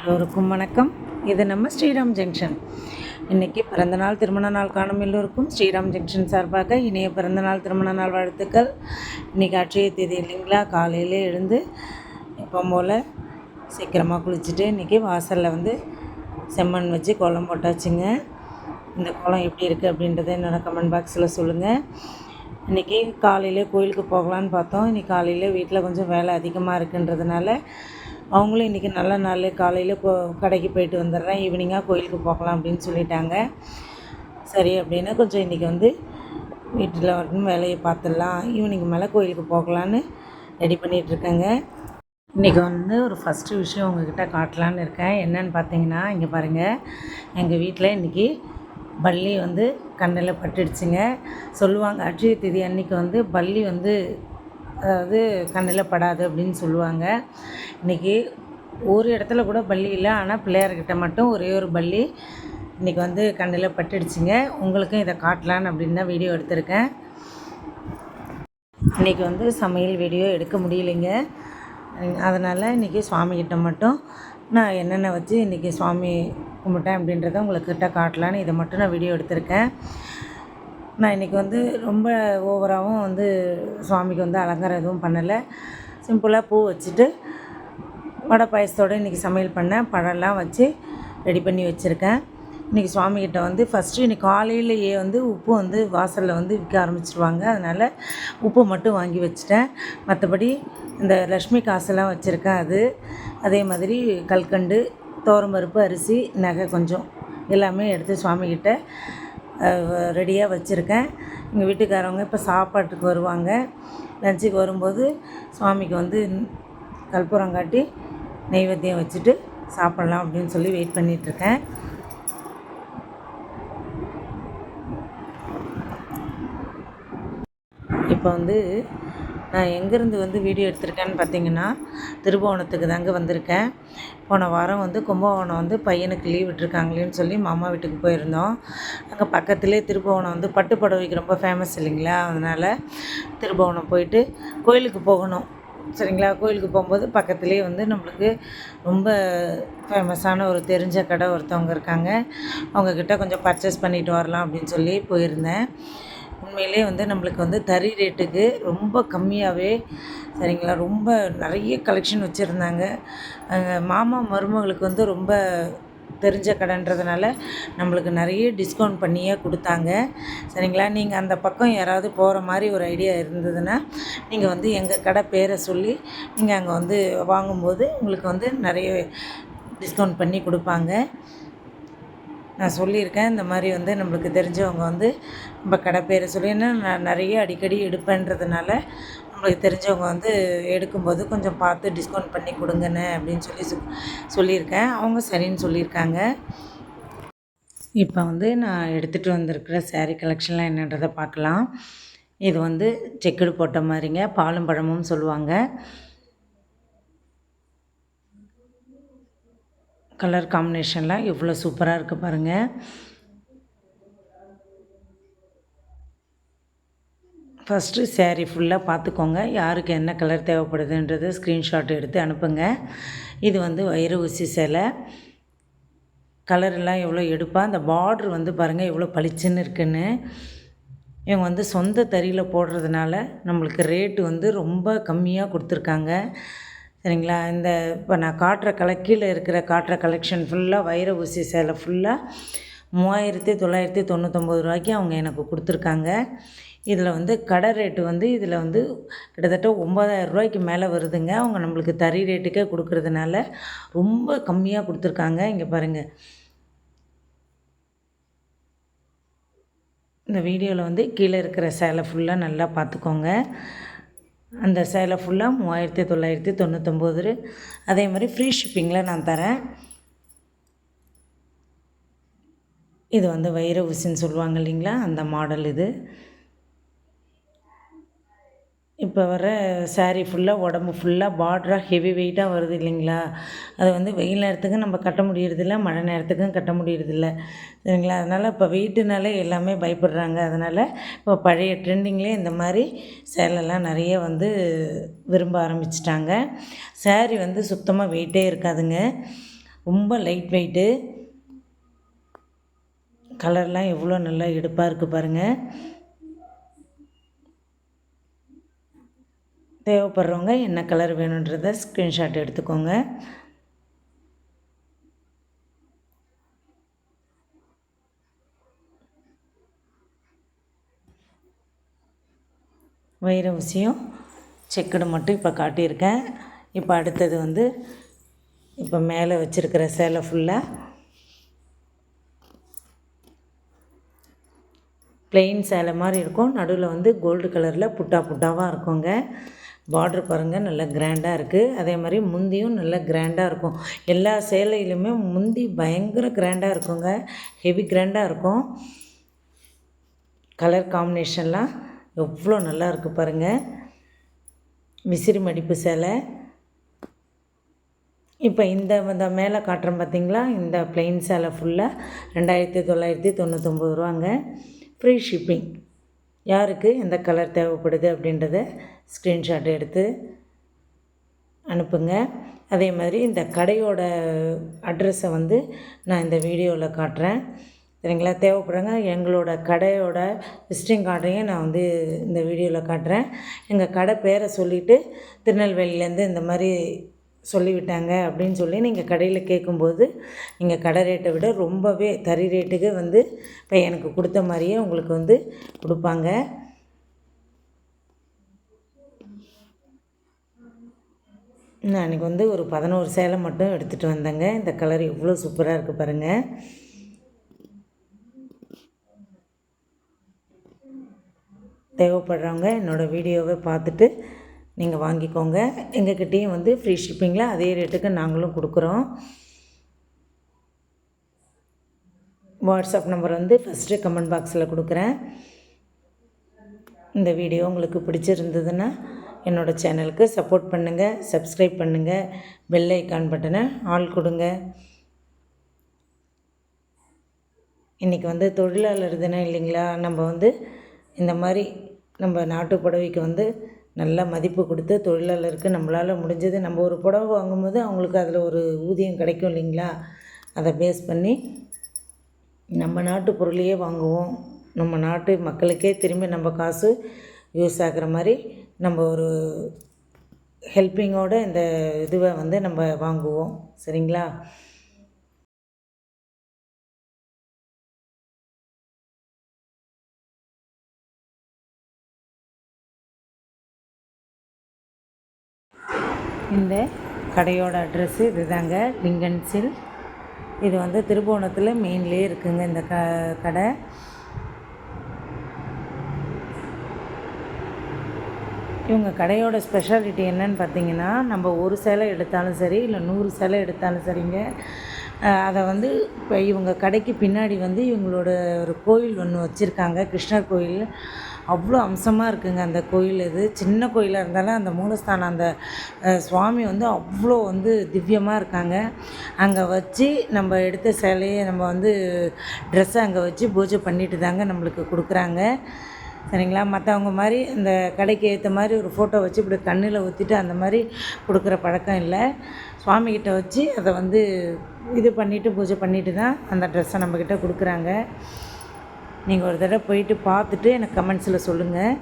எல்லோருக்கும் வணக்கம். இது நம்ம ஸ்ரீராம் ஜங்ஷன். இன்றைக்கி பிறந்தநாள் திருமண நாள் காணும் எல்லோருக்கும் ஸ்ரீராம் ஜங்ஷன் சார்பாக இனிய பிறந்தநாள் திருமண நாள் வாழ்த்துக்கள். இன்றைக்கி அட்சய தேதி இல்லைங்களா? காலையிலே எழுந்து எப்போ போல் சீக்கிரமாக குளிச்சுட்டு இன்றைக்கி வாசலில் வந்து செம்மண் வச்சு கோலம் போட்டாச்சுங்க. இந்த கோலம் எப்படி இருக்குது அப்படின்றத என்னோடய கமெண்ட் பாக்ஸில் சொல்லுங்கள் இன்றைக்கி காலையிலே கோயிலுக்கு போகலான்னு பார்த்தோம். இன்றைக்கி காலையில் வீட்டில் கொஞ்சம் வேலை அதிகமாக இருக்குன்றதுனால அவங்களும் இன்றைக்கி நல்ல நாள். காலையில் கோ கடைக்கு போயிட்டு வந்துடுறேன். ஈவினிங்காக கோயிலுக்கு போகலாம் அப்படின்னு சொல்லிட்டாங்க. சரி அப்படின்னா கொஞ்சம் இன்றைக்கி வந்து வீட்டில் வரணும் வேலையை பார்த்துடலாம். ஈவினிங் மேலே கோயிலுக்கு போகலான்னு ரெடி பண்ணிகிட்ருக்கேங்க இன்றைக்கி வந்து ஒரு ஃபஸ்ட்டு விஷயம் உங்ககிட்ட காட்டலான்னு இருக்கேன். என்னன்னு பார்த்தீங்கன்னா இங்கே பாருங்கள் எங்கள் வீட்டில் இன்றைக்கி பள்ளி வந்து கண்ணில் பட்டுடுச்சுங்க. சொல்லுவாங்க அட்சய திதி அன்னைக்கு வந்து பள்ளி வந்து அதாவது கண்ணில் படாது அப்படின்னு சொல்லுவாங்க. இன்றைக்கி ஒரு இடத்துல கூட பள்ளி இல்லை. ஆனால் பிள்ளையார்கிட்ட மட்டும் ஒரே ஒரு பள்ளி இன்றைக்கி வந்து கண்ணில் பட்டுடுச்சுங்க. உங்களுக்கும் இதை காட்டலான்னு அப்படின்னு தான் வீடியோ எடுத்திருக்கேன். இன்றைக்கி வந்து சமையல் வீடியோ எடுக்க முடியலைங்க. அதனால் இன்றைக்கி சுவாமிகிட்ட மட்டும் நான் என்னென்ன வச்சு இன்றைக்கி சுவாமி கும்பிட்டேன் அப்படின்றத உங்களுக்கிட்ட காட்டலான்னு இதை மட்டும் நான் வீடியோ எடுத்திருக்கேன். நான் இன்றைக்கி வந்து ரொம்ப ஓவராகவும் வந்து சுவாமிக்கு வந்து அலங்காரம் எதுவும் பண்ணலை. சிம்பிளாக பூ வச்சுட்டு வடை பாயசத்தோடு இன்றைக்கி சமையல் பண்ணேன். பழம்லாம் வச்சு ரெடி பண்ணி வச்சுருக்கேன். இன்றைக்கி சுவாமிகிட்ட வந்து ஃபஸ்ட்டு இன்றைக்கி காலையிலேயே வந்து உப்பு வந்து வாசலில் வந்து விற்க ஆரம்பிச்சிருவாங்க. அதனால் உப்பு மட்டும் வாங்கி வச்சுட்டேன். மற்றபடி இந்த லக்ஷ்மி காசெல்லாம் வச்சுருக்கேன் அது அதே மாதிரி கல்கண்டு பருப்பு அரிசி நகை கொஞ்சம் எல்லாமே எடுத்து சுவாமிகிட்ட ரெடியாக வச்சுருக்கேன். எங்கள் வீட்டுக்காரவங்க இப்போ சாப்பாட்டுக்கு வருவாங்க. லஞ்சுக்கு வரும்போது சுவாமிக்கு வந்து கற்பூரம் காட்டி நெய்வேத்தியம் வச்சுட்டு சாப்பிட்லாம் அப்படின்னு சொல்லி வெயிட் பண்ணிகிட்ருக்கேன் இப்போ வந்து நான் எங்கேருந்து வந்து வீடியோ எடுத்திருக்கேன்னு பார்த்தீங்கன்னா திருபுவனத்துக்கு தாங்க வந்திருக்கேன். போன வாரம் வந்து கும்பகோணம் வந்து பையனுக்கு லீவ் விட்டுருக்காங்களேன்னு சொல்லி மாமா வீட்டுக்கு போயிருந்தோம். அங்கே பக்கத்துலேயே திருபுவனம் வந்து பட்டுப்படவைக்கு ரொம்ப ஃபேமஸ் இல்லைங்களா? அதனால் திருபுவனம் போயிட்டு கோயிலுக்கு போகணும். சரிங்களா? கோயிலுக்கு போகும்போது பக்கத்துலேயே வந்து நம்மளுக்கு ரொம்ப ஃபேமஸான ஒரு தெரிஞ்ச கடை ஒருத்தவங்க இருக்காங்க. அவங்கக்கிட்ட கொஞ்சம் பர்ச்சேஸ் பண்ணிட்டு வரலாம் அப்படின்னு சொல்லி போயிருந்தேன். உண்மையிலே வந்து நம்மளுக்கு வந்து தறி ரேட்டுக்கு ரொம்ப கம்மியாகவே சரிங்களா? ரொம்ப நிறைய கலெக்ஷன் வச்சுருந்தாங்க. மாமா மருமகளுக்கு வந்து ரொம்ப தெரிஞ்ச கடைன்றதுனால நம்மளுக்கு நிறைய டிஸ்கவுண்ட் பண்ணியே கொடுத்தாங்க. சரிங்களா? நீங்கள் அந்த பக்கம் யாராவது போகிற மாதிரி ஒரு ஐடியா இருந்ததுன்னா நீங்கள் வந்து எங்கள் கடை பேரை சொல்லி நீங்கள் அங்கே வந்து வாங்கும்போது உங்களுக்கு வந்து நிறைய டிஸ்கவுண்ட் பண்ணி கொடுப்பாங்க. நான் சொல்லியிருக்கேன். இந்த மாதிரி வந்து நம்மளுக்கு தெரிஞ்சவங்க வந்து நம்ம கடை பேரை சொல்லி நான் நிறைய அடிக்கடி எடுப்பேன்றதுனால நம்மளுக்கு தெரிஞ்சவங்க வந்து எடுக்கும்போது கொஞ்சம் பார்த்து டிஸ்கவுண்ட் பண்ணி கொடுங்கண்ணே அப்படின்னு சொல்லி சொல்லியிருக்கேன். அவங்க சரின்னு சொல்லியிருக்காங்க. இப்போ வந்து நான் எடுத்துகிட்டு வந்திருக்கிற சேரீ கலெக்ஷன்லாம் என்னன்றதை பார்க்கலாம். இது வந்து செக்குடு போட்ட மாதிரிங்க. பாலும் பழமும் சொல்லுவாங்க. கலர் காம்பினேஷன்லாம் எவ்வளோ சூப்பராக இருக்குது பாருங்கள் ஃபஸ்ட்டு சேரீ ஃபுல்லாக பார்த்துக்கோங்க யாருக்கு என்ன கலர் தேவைப்படுதுன்றது ஸ்க்ரீன்ஷாட் எடுத்து அனுப்புங்க. இது வந்து வயிறு ஊசி சேலை. கலரெல்லாம் எவ்வளோ எடுப்பா? அந்த பார்ட்ரு வந்து பாருங்கள் எவ்வளோ பளிச்சுன்னு இருக்குன்னு. இவங்க வந்து சொந்த தறியில் போடுறதுனால நம்மளுக்கு ரேட்டு வந்து ரொம்ப கம்மியாக கொடுத்துருக்காங்க. சரிங்களா? இந்த இப்போ நான் காட்டுற கல கீழே இருக்கிற காட்டுற கலெக்ஷன் ஃபுல்லாக வைர ஊசி சேலை ஃபுல்லாக மூவாயிரத்தி தொள்ளாயிரத்தி தொண்ணூற்றொம்பது ரூபாய்க்கு அவங்க எனக்கு கொடுத்துருக்காங்க. இதில் வந்து கடை ரேட்டு வந்து இதில் வந்து கிட்டத்தட்ட ஒம்பதாயிரம் ரூபாய்க்கு மேலே வருதுங்க. அவங்க நம்மளுக்கு தறி ரேட்டுக்கே கொடுக்குறதுனால ரொம்ப கம்மியாக கொடுத்துருக்காங்க. இங்கே பாருங்கள் இந்த வீடியோவில் வந்து கீழே இருக்கிற சேலை ஃபுல்லாக நல்லா பார்த்துக்கோங்க. அந்த சேலை ஃபுல்லாக மூவாயிரத்தி தொள்ளாயிரத்தி தொண்ணூற்றொம்பது அதே மாதிரி ஃப்ரீ ஷிப்பிங்கில் நான் தரேன். இது வந்து வைர ஊசின்னு சொல்லுவாங்க இல்லைங்களா? அந்த மாடல் இது. இப்போ வர சாரீ ஃபுல்லாக உடம்பு ஃபுல்லாக பார்டராக ஹெவி வெயிட்டாக வருது இல்லைங்களா? அதை வந்து வெயில் நேரத்துக்கு நம்ம கட்ட முடியறதில்ல மழை நேரத்துக்கும் கட்ட முடியறதில்ல சரிங்களா? அதனால் இப்போ வெயிட்டுனாலே எல்லாமே பயப்படுறாங்க. அதனால் இப்போ பழைய ட்ரெண்டிங்லேயே இந்த மாதிரி சேலெல்லாம் நிறைய வந்து விரும்ப ஆரம்பிச்சிட்டாங்க. சாரீ வந்து சுத்தமாக வெயிட்டே இருக்காதுங்க. ரொம்ப லைட் வெயிட்டு கலர்லாம் எவ்வளோ நல்லா எடுப்பாக இருக்குது பாருங்கள் தேவைப்படுறவங்க என்ன கலர் வேணுன்றத ஸ்க்ரீன்ஷாட் எடுத்துக்கோங்க. வைர ஊசியும் செக்குடு மட்டும் இப்போ காட்டியிருக்கேன். இப்போ அடுத்தது வந்து இப்போ மேலே வச்சுருக்கிற சேலை ஃபுல்லாக பிளெயின் சேலை மாதிரி இருக்கும். நடுவில் வந்து கோல்டு கலரில் புட்டா புட்டாவாக இருக்குங்க. பார்ட்ரு பாருங்கள் நல்லா கிராண்டாக இருக்குது அதே மாதிரி முந்தியும் நல்லா கிராண்டாக இருக்கும். எல்லா சேலையிலுமே முந்தி பயங்கர கிராண்டாக இருக்குங்க. ஹெவி கிராண்டாக இருக்கும். கலர் காம்பினேஷன்லாம் எவ்வளோ நல்லா இருக்குது பாருங்கள் விசிறி மடிப்பு சேலை. இப்போ இந்த இந்த மேலே காட்டுறோம் பார்த்தீங்களா? இந்த பிளெயின் சேலை ஃபுல்லாக ரெண்டாயிரத்தி தொள்ளாயிரத்தி தொண்ணூத்தொம்பது ரூபாங்க. ஃப்ரீ ஷிப்பிங் யாருக்கு எந்த கலர் தேவைப்படுது அப்படின்றத ஸ்க்ரீன்ஷாட் எடுத்து அனுப்புங்க. அதே மாதிரி இந்த கடையோட அட்ரஸை வந்து நான் இந்த வீடியோவில் காட்டுறேன். சரிங்களா? தேவைப்படுங்க எங்களோட கடையோட விசிட்டிங் கார்டையும் நான் வந்து இந்த வீடியோவில் காட்டுறேன். எங்கள் கடை பேரை சொல்லிவிட்டு திருநெல்வேலியிலேருந்து இந்த மாதிரி சொல்லிவிட்டாங்க அப்படின்னு சொல்லி நீங்கள் கடையில் கேட்கும்போது நீங்கள் கடை ரேட்டை விட ரொம்பவே தறி ரேட்டுக்கு வந்து இப்போ எனக்கு கொடுத்த மாதிரியே உங்களுக்கு வந்து கொடுப்பாங்க. நான் அன்றைக்கி வந்து ஒரு பதினோரு சேலை மட்டும் எடுத்துகிட்டு வந்தேங்க. இந்த கலர் எவ்வளோ சூப்பராக இருக்குது பாருங்கள் தேவைப்படுறவங்க என்னோடய வீடியோவை பார்த்துட்டு நீங்கள் வாங்கிக்கோங்க. எங்கக்கிட்டேயும் வந்து ஃப்ரீ ஷிப்பிங்கில் அதே ரேட்டுக்கு நாங்களும் கொடுக்குறோம். வாட்ஸ்அப் நம்பர் வந்து ஃபஸ்ட்டு கமெண்ட் பாக்ஸில் கொடுக்குறேன். இந்த வீடியோ உங்களுக்கு பிடிச்சிருந்ததுன்னா என்னோடய சேனலுக்கு சப்போர்ட் பண்ணுங்கள் சப்ஸ்கிரைப் பண்ணுங்கள் பெல் ஐக்கான் பட்டனை ஆள் கொடுங்க. இன்றைக்கி வந்து தொழிலாளர் தினம் இல்லைங்களா? நம்ம வந்து இந்த மாதிரி நம்ம நாட்டு புடவைக்கு வந்து நல்ல மதிப்பு கொடுத்து தொழிலாளருக்கு நம்மளால் முடிஞ்சது நம்ம ஒரு புடவை வாங்கும்போது அவங்களுக்கு அதில் ஒரு ஊதியம் கிடைக்கும் இல்லைங்களா? அதை பேஸ் பண்ணி நம்ம நாட்டு பொருளையே வாங்குவோம். நம்ம நாட்டு மக்களுக்கே திரும்பி நம்ம காசு யூஸ் ஆகிற மாதிரி நம்ம ஒரு ஹெல்ப்பிங்கோடு இந்த இதுவை வந்து நம்ம வாங்குவோம். சரிங்களா? இந்த கடையோட அட்ரஸ்ஸு இது தாங்க லிங்கன்சில் இது வந்து திருபுவனத்தில் மெயின்லேயே இருக்குங்க இந்த க கடை. இவங்க கடையோட ஸ்பெஷாலிட்டி என்னன்னு பார்த்தீங்கன்னா நம்ம ஒரு சேலை எடுத்தாலும் சரி இல்லை நூறு சேலை எடுத்தாலும் சரிங்க. அதை வந்து இப்போ இவங்க கடைக்கு பின்னாடி வந்து இவங்களோட ஒரு கோயில் ஒன்று வச்சுருக்காங்க. கிருஷ்ணர் கோயில். அவ்வளோ அம்சமாக இருக்குங்க அந்த கோயில் இது. சின்ன கோயிலாக இருந்தாலும் அந்த மூலஸ்தானம் அந்த சுவாமி வந்து அவ்வளோ வந்து திவ்யமாக இருக்காங்க. அங்கே வச்சு நம்ம எடுத்த சேலையை நம்ம வந்து ட்ரெஸ்ஸை அங்கே வச்சு பூஜை பண்ணிட்டு தாங்க நம்மளுக்கு கொடுக்குறாங்க. சரிங்களா? மற்றவங்க மாதிரி அந்த கடைக்கு ஏற்ற மாதிரி ஒரு ஃபோட்டோ வச்சு இப்படி கண்ணில் ஊற்றிட்டு அந்த மாதிரி கொடுக்குற பழக்கம் இல்லை. சுவாமிகிட்ட வச்சு அதை வந்து இது பண்ணிவிட்டு பூஜை பண்ணிவிட்டு தான் அந்த ட்ரெஸ்ஸை நம்மக்கிட்ட கொடுக்குறாங்க. நீங்கள் ஒரு தடவை போயிட்டு பார்த்துட்டு எனக்கு கமெண்ட்ஸில் சொல்லுங்கள்